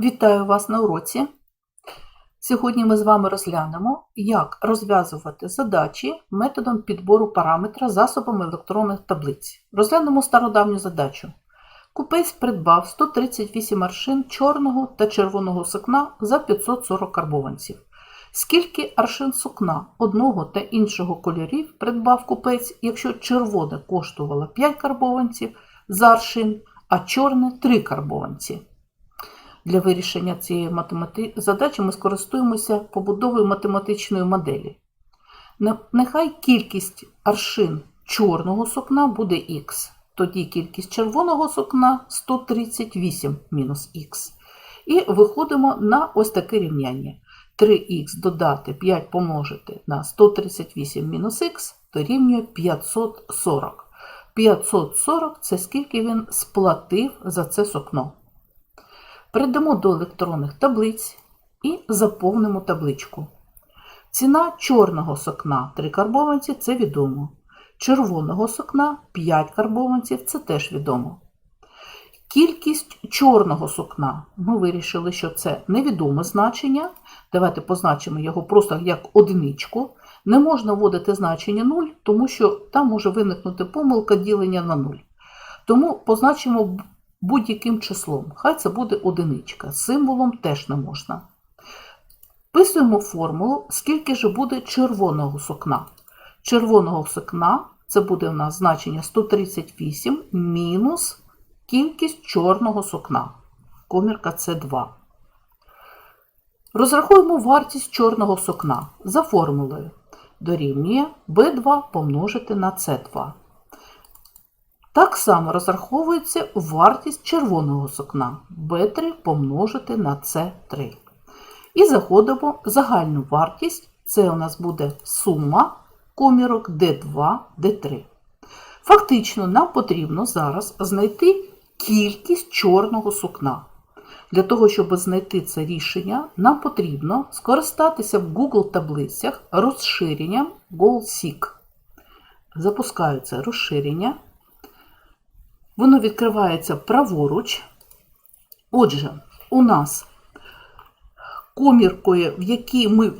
Вітаю вас на уроці. Сьогодні ми з вами розглянемо, як розв'язувати задачі методом підбору параметра засобами електронних таблиць. Розглянемо стародавню задачу. Купець придбав 138 аршин чорного та червоного сукна за 540 карбованців. Скільки аршин сукна одного та іншого кольорів придбав купець, якщо червоне коштувало 5 карбованців за аршин, а чорне 3 карбованці? Для вирішення цієї математи... задачі ми скористуємося побудовою математичної моделі. Нехай кількість аршин чорного сукна буде х, тоді кількість червоного сукна 138 мінус х. І виходимо на ось таке рівняння. 3х додати 5 помножити на 138 мінус х дорівнює 540. 540 це скільки він сплатив за це сукно. Перейдемо до електронних таблиць і заповнимо табличку. Ціна чорного сукна 3 карбованці це відомо. Червоного сукна 5 карбованців це теж відомо. Кількість чорного сукна. Ми вирішили, що це невідоме значення. Давайте позначимо його просто як одиничку. Не можна вводити значення 0, тому що там може виникнути помилка ділення на 0. Тому позначимо будь-яким числом. Хай це буде одиничка. Символом теж не можна. Вписуємо формулу, скільки ж буде червоного сукна. Червоного сукна це буде у нас значення 138 мінус кількість чорного сукна. Комірка це 2. Розрахуємо вартість чорного сукна за формулою. Дорівнює b2 помножити на c2. Так само розраховується вартість червоного сукна b3 помножити на c3. І заходимо в загальну вартість. Це у нас буде сума комірок d2, d3. Фактично, нам потрібно зараз знайти кількість чорного сукна. Для того, щоб знайти це рішення, нам потрібно скористатися в Google таблицях розширенням GoalSeek. Запускаю це розширення. Воно відкривається праворуч. Отже, у нас коміркою, в якій ми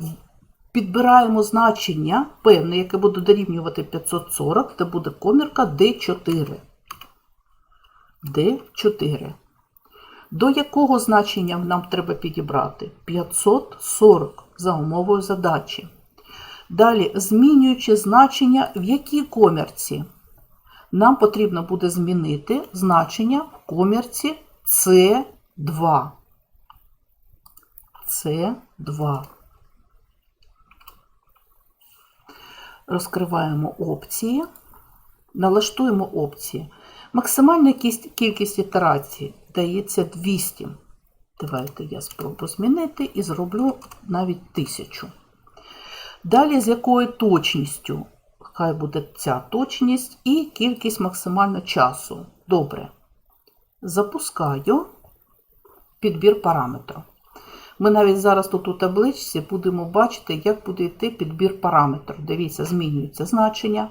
підбираємо значення певне, яке буде дорівнювати 540, це буде комірка D4. D4. До якого значення нам треба підібрати? 540 за умовою задачі. Далі, змінюючи значення в якій комірці? Нам потрібно буде змінити значення в комірці С2. С2. Розкриваємо опції, налаштуємо опції. Максимальна кількість ітерацій дається 200. Давайте я спробую змінити і зроблю навіть 1000. Далі з якою точністю? Хай буде ця точність і кількість максимально часу. Добре. Запускаю підбір параметру. Ми навіть зараз тут у табличці будемо бачити, як буде йти підбір параметру. Дивіться, змінюється значення.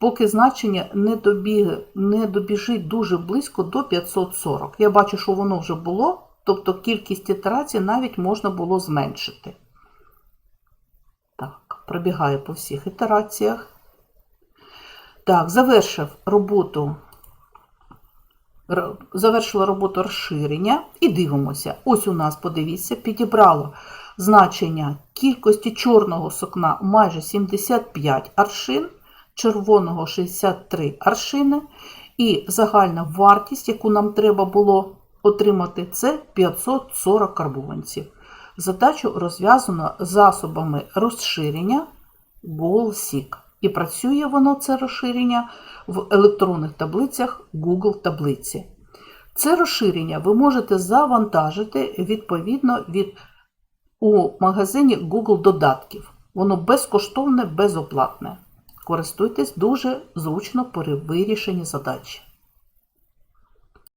Поки значення не, добіг, не добіжить дуже близько до 540. Я бачу, що воно вже було, тобто кількість ітерацій навіть можна було зменшити. Так, пробігаю по всіх ітераціях. Так, завершив роботу. Завершила роботу розширення і дивимося. Ось у нас, подивіться, підібрало значення кількості чорного сукна майже 75 аршин, червоного 63 аршини, і загальна вартість, яку нам треба було отримати, це 540 карбованців. Задачу розв'язано засобами розширення GoalSeek. І працює воно це розширення в електронних таблицях Google таблиці. Це розширення ви можете завантажити відповідно від у магазині Google додатків. Воно безкоштовне, безоплатне. Користуйтесь дуже зручно при вирішенні задачі.